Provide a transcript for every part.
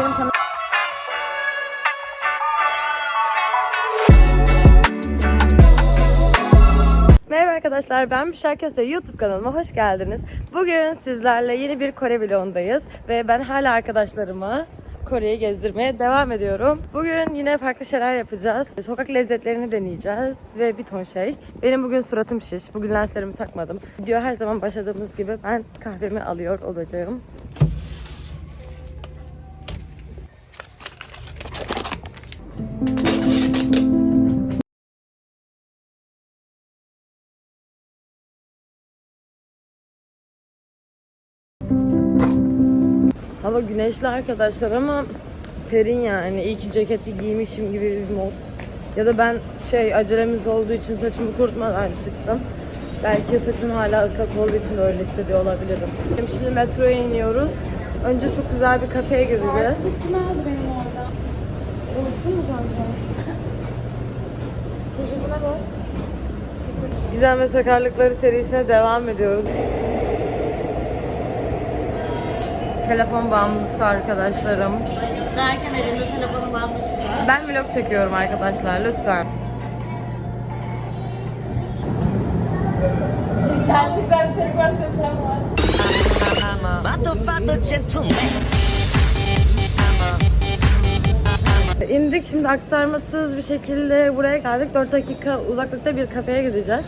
benim kanalım. Merhaba arkadaşlar ben Büşra Köse YouTube kanalıma hoş geldiniz. Bugün sizlerle yeni bir Kore vlogundayız ve ben hala arkadaşlarımı Kore'yi gezdirmeye devam ediyorum. Bugün yine farklı şeyler yapacağız. Sokak lezzetlerini deneyeceğiz ve bir ton şey. Benim bugün suratım şiş. Bugün lenslerimi takmadım. Video her zaman başladığımız gibi ben kahvemi alıyor olacağım. Güneşli arkadaşlar ama serin yani. İyi ki ceketli giymişim gibi bir mod. Ya da ben şey acelemiz olduğu için saçımı kurutmadan çıktım. Belki saçım hala ıslak olduğu için öyle hissediyor olabilirim. Şimdi metroya iniyoruz. Önce çok güzel bir kafeye gideceğiz. Kim aldı benim orada? Unuttun mu kanka? Teşekkürler. Gizem ve Sakarlıkları serisine devam ediyoruz. Telefon bağımlısı arkadaşlarım. Derken elinde telefonu ya. Ben vlog çekiyorum arkadaşlar lütfen. Gerçekten var. Gentleman. İndik şimdi aktarmasız bir şekilde buraya geldik. 4 dakika uzaklıkta bir kafeye gideceğiz.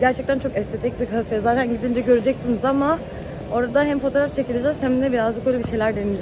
Gerçekten çok estetik bir kafe. Zaten gidince göreceksiniz ama orada hem fotoğraf çekileceğiz hem de birazcık böyle bir şeyler deneyeceğiz.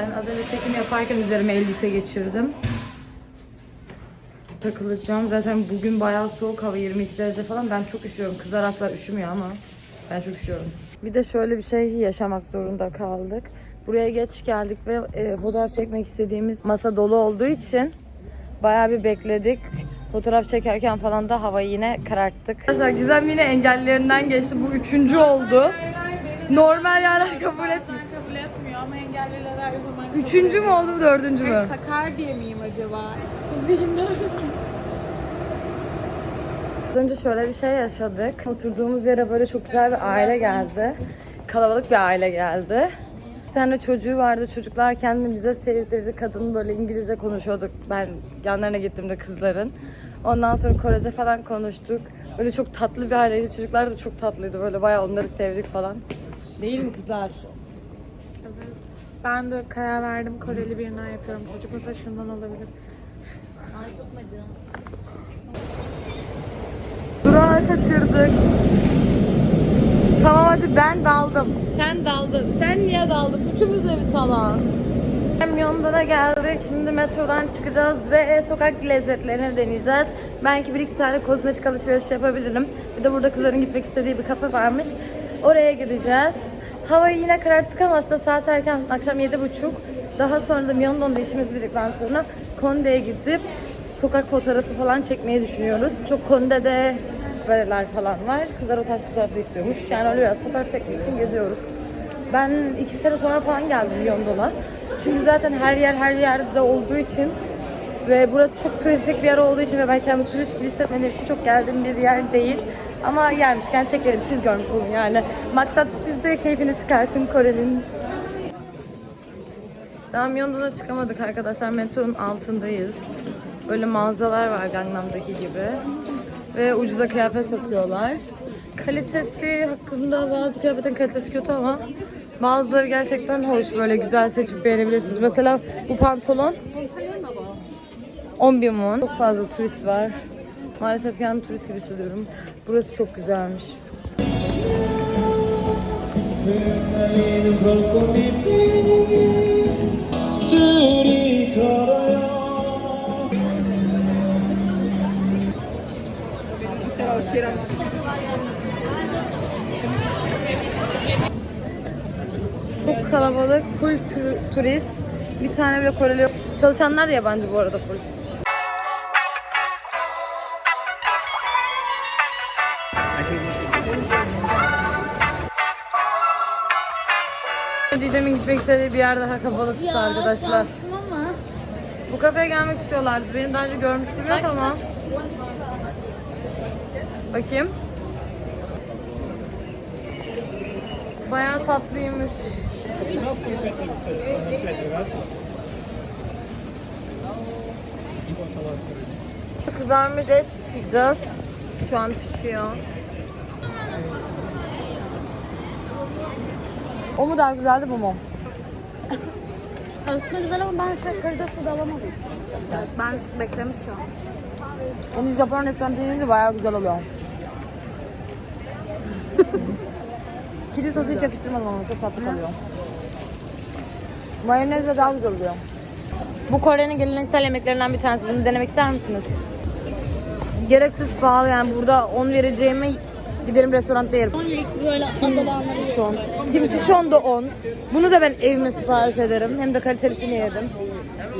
Ben az önce çekim yaparken üzerime elbise geçirdim. Takılacağım. Zaten bugün bayağı soğuk hava 22 derece falan. Ben çok üşüyorum. Kızlar asla üşümüyor ama ben çok üşüyorum. Bir de şöyle bir şey yaşamak zorunda kaldık. Buraya geç geldik ve e, fotoğraf çekmek istediğimiz masa dolu olduğu için bayağı bir bekledik. Fotoğraf çekerken falan da havayı yine kararttık. Arkadaşlar Gizem yine engellerinden geçti. Bu üçüncü oldu. Normal yerler kabul etmiyor. Engelliler her zaman kabul Üçüncü mü oldu dördüncü mü? ediyor. Sakar diye miyim acaba? Zihinden. Az önce şöyle bir şey yaşadık. Oturduğumuz yere böyle çok güzel bir aile geldi. Kalabalık bir aile geldi. Bir tane çocuğu vardı. Çocuklar kendini bize sevdirdi. Kadın böyle İngilizce konuşuyorduk. Ben yanlarına gittiğimde kızların. Ondan sonra Korece falan konuştuk. Böyle çok tatlı bir aileydi. Çocuklar da çok tatlıydı. Böyle bayağı onları sevdik falan. Değil mi kızlar? Ben de karar verdim Koreli birinden yapıyorum. Çocuk mesela şundan olabilir. Durağı kaçırdık. Tamam hadi ben daldım. Sen daldın. Sen niye daldın? Üçümüz de bir salak. Yondon'a geldik. Şimdi metrodan çıkacağız ve sokak lezzetlerini deneyeceğiz. Belki bir iki tane kozmetik alışveriş yapabilirim. Bir de burada kızların gitmek istediği bir kafe varmış. Oraya gideceğiz. Havayı yine kararttık ama aslında saat erken. Akşam yedi buçuk. Daha sonra da Myeongdon'da işimiz bittikten sonra Konde'ye gidip sokak fotoğrafı falan çekmeyi düşünüyoruz. Çok Konde'de böyleler falan var. Kızlar o tarz fotoğrafı istiyormuş. Yani öyle biraz fotoğraf çekmek için geziyoruz. Ben iki sene sonra falan geldim Lyon'da. Çünkü zaten her yer her yerde olduğu için ve burası çok turistik bir yer olduğu için ve ben kendimi turist gibi hissetmediğim için çok geldiğim bir yer değil. Ama gelmişken çekelim siz görmüş olun yani. Maksat siz de keyfini çıkartın Kore'nin. Daha Myeongdon'a çıkamadık arkadaşlar. Metronun altındayız. Böyle mağazalar var Gangnam'daki gibi. Ve ucuza kıyafet satıyorlar. Kalitesi hakkında bazı kıyafetin kalitesi kötü ama bazıları gerçekten hoş. Böyle güzel seçip beğenebilirsiniz. Mesela bu pantolon 10 bin won. Çok fazla turist var. Maalesef kendimi turist gibi hissediyorum. Burası çok güzelmiş. Çok kalabalık, full tur turist. Bir tane bile Koreli yok. Çalışanlar yabancı bu arada full. Didem'in gitmek istediği bir yer daha kapalı tuttu arkadaşlar. ama. Bu kafeye gelmek istiyorlardı. Benim daha önce görmüştüm yok ama. Bakayım. Bayağı tatlıymış. Kızarmış et yiyeceğiz. Şu an pişiyor. O mu daha güzeldi bu mu? Aslında güzel ama ben şey, karidesi de alamadım. Ben beklemiş şu an. Onu Japon restoranı deyince bayağı güzel oluyor. Çili sosu hiç yakıştırmadım ama çok tatlı kalıyor. Mayonezle daha güzel oluyor. Bu Kore'nin geleneksel yemeklerinden bir tanesi. Bunu denemek ister misiniz? Gereksiz pahalı yani burada 10 vereceğimi giderim restoranda yerim. Böyle adalanları Chichon. Kimchichon da 10. Bunu da ben evime sipariş ederim. Hem de kalitelisini yedim.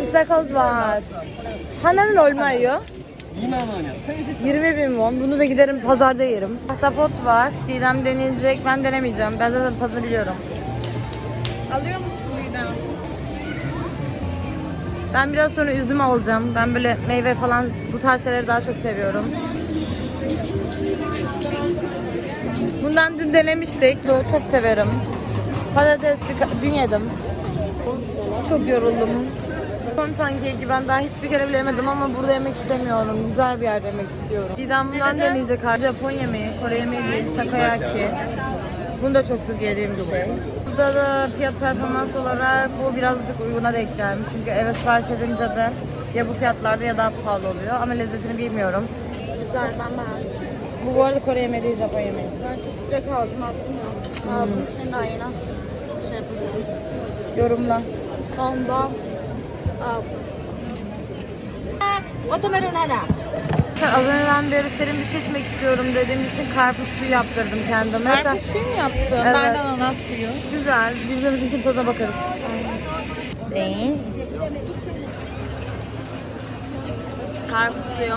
İstakoz var. Hana'nın olma yiyor. 20 bin won. Bunu da giderim pazarda yerim. Ahtapot var. Didem deneyecek. Ben denemeyeceğim. Ben zaten tadını biliyorum. Alıyor musun Midem? Ben biraz sonra üzüm alacağım. Ben böyle meyve falan bu tarz şeyleri daha çok seviyorum. Bundan dün denemiştik. Çok severim. Patates dün yedim. Çok yoruldum. Son pankeki ben daha hiçbir kere bile yemedim ama burada yemek istemiyorum. Güzel bir yerde yemek istiyorum. Didem bundan deneyecek artık. Japon yemeği, Kore yemeği değil, takoyaki. Bunu da çok sık yediğim bir şey. Burada da fiyat performans olarak bu birazcık uyguna denk gelmiş. Çünkü eve sipariş edince de ya bu fiyatlarda ya daha pahalı oluyor. Ama lezzetini bilmiyorum. Güzel ben beğendim. Bu bu arada Kore yemeği değil, Japon yemeği. Ben çok sıcak aldım attım ya. Aldım şimdi daha yeni şey yapıyorum. Yorumla. Onda altı. Az önceden beri serin bir şey içmek istiyorum dediğim için karpuz suyu yaptırdım kendime. Karpuz suyu mu yaptın? Evet. Ben de ananas suyu. Güzel. Birbirimizin tadına bakarız. Değil. Karpuz suyu.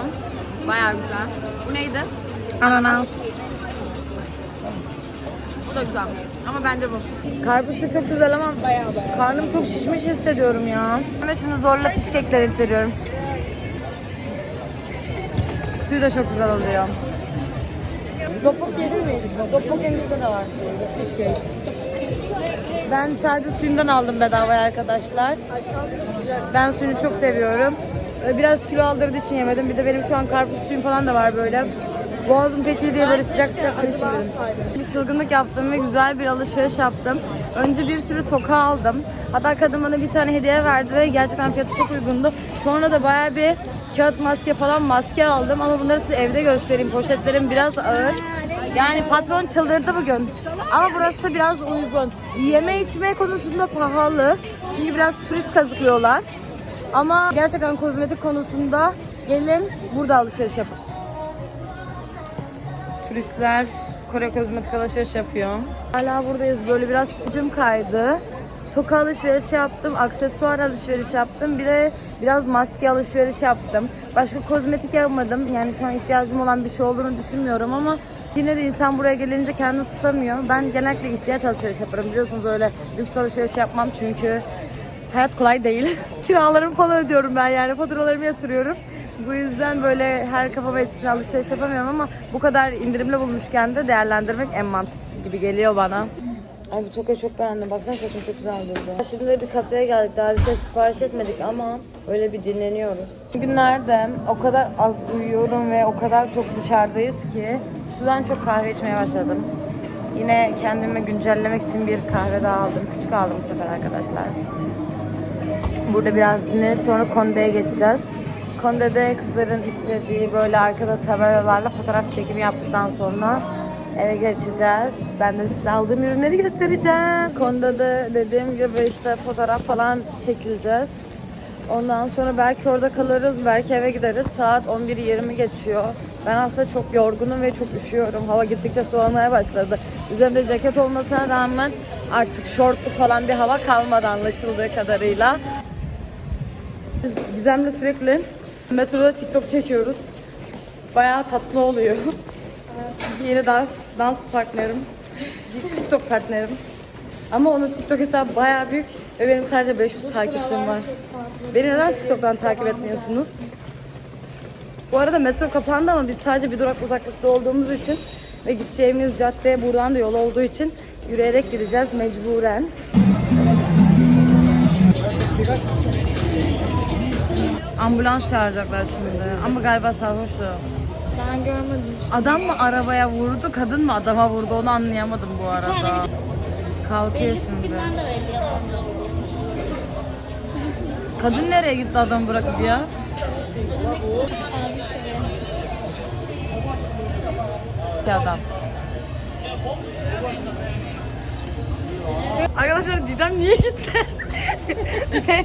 Bayağı güzel. Bu neydi? Ananas. Bu da güzel. Ama bence bu. Karpuz suyu çok güzel ama Bayağı bayağı. karnım çok şişmiş hissediyorum ya. Ben şimdi zorla fişkekler ittiriyorum. Suyu da çok güzel oluyor. Topuk yedin mi? Topuk yemişte de var. Fişkek. Ben sadece suyundan aldım bedavaya arkadaşlar. Ben suyunu çok seviyorum. Biraz kilo aldırdığı için yemedim. Bir de benim şu an karpuz suyum falan da var böyle. Boğazım pek iyi diye böyle sıcak sıcak su içmedim. Bir çılgınlık yaptım ve güzel bir alışveriş yaptım. Önce bir sürü soka aldım. Hatta kadın bana bir tane hediye verdi ve gerçekten fiyatı çok uygundu. Sonra da bayağı bir kağıt maske falan maske aldım ama bunları size evde göstereyim. Poşetlerim biraz ağır. Yani patron çıldırdı bugün. Ama burası biraz uygun. Yeme içme konusunda pahalı. Çünkü biraz turist kazıklıyorlar. Ama gerçekten kozmetik konusunda gelin burada alışveriş yapın. Turistler Kore kozmetik alışveriş yapıyor. Hala buradayız. Böyle biraz tipim kaydı. Toka alışveriş yaptım, aksesuar alışveriş yaptım. Bir de biraz maske alışveriş yaptım. Başka kozmetik yapmadım. Yani şu an ihtiyacım olan bir şey olduğunu düşünmüyorum ama yine de insan buraya gelince kendini tutamıyor. Ben genellikle ihtiyaç alışveriş yaparım. Biliyorsunuz öyle lüks alışveriş yapmam çünkü hayat kolay değil. Kiralarımı falan ödüyorum ben yani faturalarımı yatırıyorum. Bu yüzden böyle her kafama yetiştiğine alışveriş yapamıyorum ama bu kadar indirimli bulmuşken de değerlendirmek en mantıklısı gibi geliyor bana. Ay bu toka çok beğendim. Baksana saçım çok güzel durdu. Şimdi bir kafeye geldik. Daha bir şey sipariş etmedik ama öyle bir dinleniyoruz. Günlerde o kadar az uyuyorum ve o kadar çok dışarıdayız ki sudan çok kahve içmeye başladım. Yine kendimi güncellemek için bir kahve daha aldım. Küçük aldım bu sefer arkadaşlar. Burada biraz dinlenip sonra Konde'ye geçeceğiz. Konde'de kızların istediği böyle arkada tabelalarla fotoğraf çekimi yaptıktan sonra eve geçeceğiz. Ben de size aldığım ürünleri göstereceğim. Konde'de dediğim gibi işte fotoğraf falan çekileceğiz. Ondan sonra belki orada kalırız, belki eve gideriz. Saat 11.20 geçiyor. Ben aslında çok yorgunum ve çok üşüyorum. Hava gittikçe soğumaya başladı. Üzerimde ceket olmasına rağmen artık şortlu falan bir hava kalmadı anlaşıldığı kadarıyla. Biz Gizem'le sürekli metroda TikTok çekiyoruz. Bayağı tatlı oluyor. Yeni dans, dans partnerim. TikTok partnerim. Ama onun TikTok hesabı bayağı büyük ve benim sadece 500 takipçim var. Beni neden TikTok'tan takip etmiyorsunuz? Bu arada metro kapandı ama biz sadece bir durak uzaklıkta olduğumuz için ve gideceğimiz caddeye buradan da yol olduğu için yürüyerek gideceğiz mecburen. Ambulans çağıracaklar şimdi ama galiba sarhoştu. Ben görmedim. Adam mı arabaya vurdu, kadın mı adama vurdu onu anlayamadım bu arada. Kalkıyor şimdi. Kadın nereye gitti adamı bırakıp ya? İki adam. Arkadaşlar Didem niye gitti?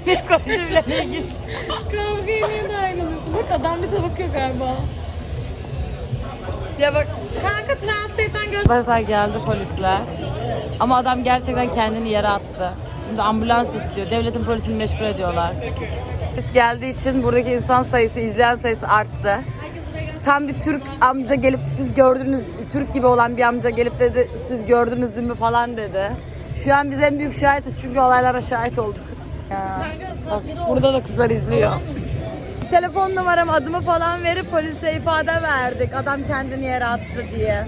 Niye konuşuyor niye gitti? Kavga yemeğe de ayrılıyorsun. Bak adam bir bakıyor galiba. Ya bak Kanka translate'den göz... Arkadaşlar geldi polisler. Ama adam gerçekten kendini yere attı. Şimdi ambulans istiyor. Devletin polisini meşgul ediyorlar. Polis geldiği için buradaki insan sayısı, izleyen sayısı arttı. Tam bir Türk amca gelip siz gördünüz, Türk gibi olan bir amca gelip dedi siz gördünüz mü falan dedi. Şu an biz en büyük şahitiz çünkü olaylara şahit olduk. Ya. Bak, burada da kızlar izliyor. Telefon numaram adımı falan verip polise ifade verdik. Adam kendini yere attı diye.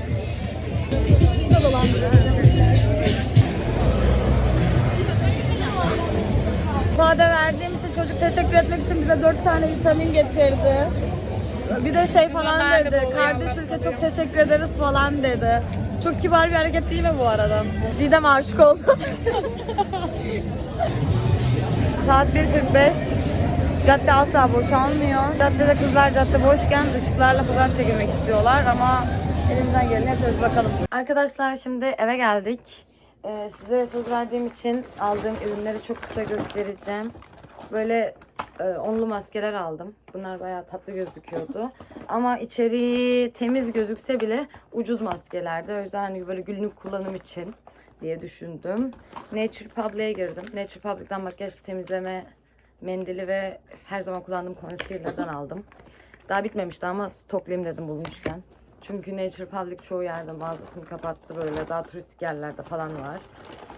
İfade verdiğim için çocuk teşekkür etmek için bize dört tane vitamin getirdi. Bir de şey falan dedi. Kardeş ülke çok teşekkür ederiz falan dedi. Çok kibar bir hareket değil mi bu arada? Didem aşık oldu. Saat 1.45. Cadde asla boşalmıyor. Caddede kızlar cadde boşken ışıklarla fotoğraf çekilmek istiyorlar ama elimizden geleni yapıyoruz bakalım. Arkadaşlar şimdi eve geldik. Ee, size söz verdiğim için aldığım ürünleri çok kısa göstereceğim. Böyle e, onlu maskeler aldım. Bunlar bayağı tatlı gözüküyordu. Ama içeriği temiz gözükse bile ucuz maskelerdi. O yüzden hani böyle günlük kullanım için diye düşündüm. Nature Public'e girdim. Nature Public'ten makyaj temizleme mendili ve her zaman kullandığım concealer'dan aldım. Daha bitmemişti ama stoklayayım dedim bulmuşken. Çünkü Nature Public çoğu yerde mağazasını kapattı böyle daha turistik yerlerde falan var.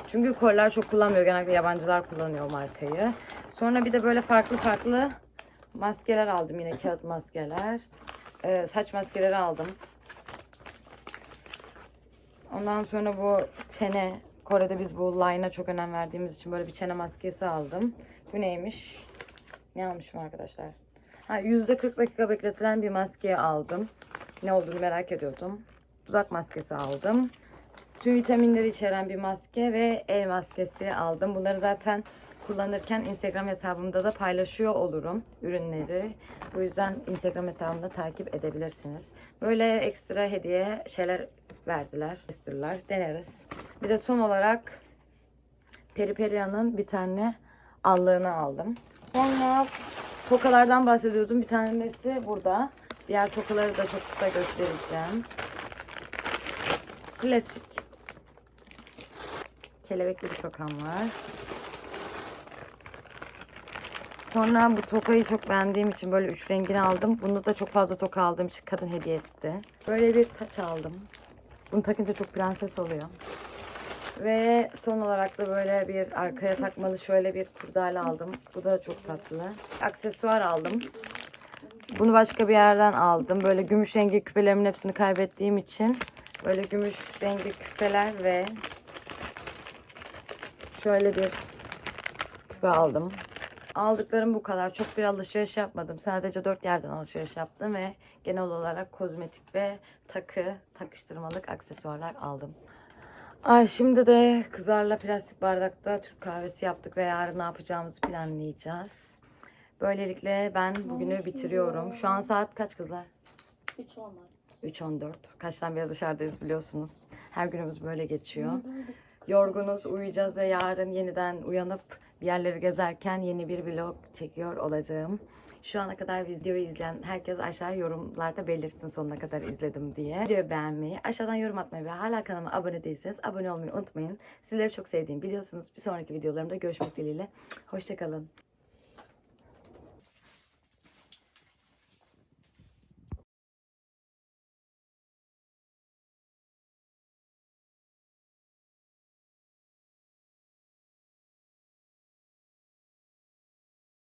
Çünkü Koreliler çok kullanmıyor. Genellikle yabancılar kullanıyor markayı. Sonra bir de böyle farklı farklı maskeler aldım yine kağıt maskeler. Ee, saç maskeleri aldım. Ondan sonra bu çene, Kore'de biz bu line'a çok önem verdiğimiz için böyle bir çene maskesi aldım. Bu neymiş? Ne almışım arkadaşlar? Ha, %40 dakika bekletilen bir maske aldım. Ne olduğunu merak ediyordum. Dudak maskesi aldım. Tüm vitaminleri içeren bir maske ve el maskesi aldım. Bunları zaten kullanırken Instagram hesabımda da paylaşıyor olurum ürünleri. Bu yüzden Instagram hesabımda takip edebilirsiniz. Böyle ekstra hediye şeyler verdiler. Ekstralar deneriz. Bir de son olarak Periperia'nın bir tane allığını aldım. Sonra tokalardan bahsediyordum. Bir tanesi burada. Diğer tokaları da çok kısa göstereceğim. Klasik. Kelebekli bir tokam var. Sonra bu tokayı çok beğendiğim için böyle üç rengini aldım. Bunu da çok fazla toka aldığım için kadın hediye etti. Böyle bir taç aldım. Bunu takınca çok prenses oluyor. Ve son olarak da böyle bir arkaya takmalı şöyle bir kurdale aldım. Bu da çok tatlı. Aksesuar aldım. Bunu başka bir yerden aldım. Böyle gümüş rengi küpelerimin hepsini kaybettiğim için böyle gümüş rengi küpeler ve şöyle bir küpe aldım. Aldıklarım bu kadar. Çok bir alışveriş yapmadım. Sadece dört yerden alışveriş yaptım ve genel olarak kozmetik ve takı, takıştırmalık aksesuarlar aldım. Ay şimdi de kızlarla plastik bardakta Türk kahvesi yaptık ve yarın ne yapacağımızı planlayacağız. Böylelikle ben bugünü bitiriyorum. Şu an saat kaç kızlar? 3.14. Kaçtan beri dışarıdayız biliyorsunuz. Her günümüz böyle geçiyor. Yorgunuz, uyuyacağız ve yarın yeniden uyanıp bir yerleri gezerken yeni bir vlog çekiyor olacağım. Şu ana kadar videoyu izleyen herkes aşağı yorumlarda belirsin sonuna kadar izledim diye. Videoyu beğenmeyi, aşağıdan yorum atmayı ve hala kanalıma abone değilseniz abone olmayı unutmayın. Sizleri çok sevdiğimi biliyorsunuz. Bir sonraki videolarımda görüşmek dileğiyle. Hoşçakalın.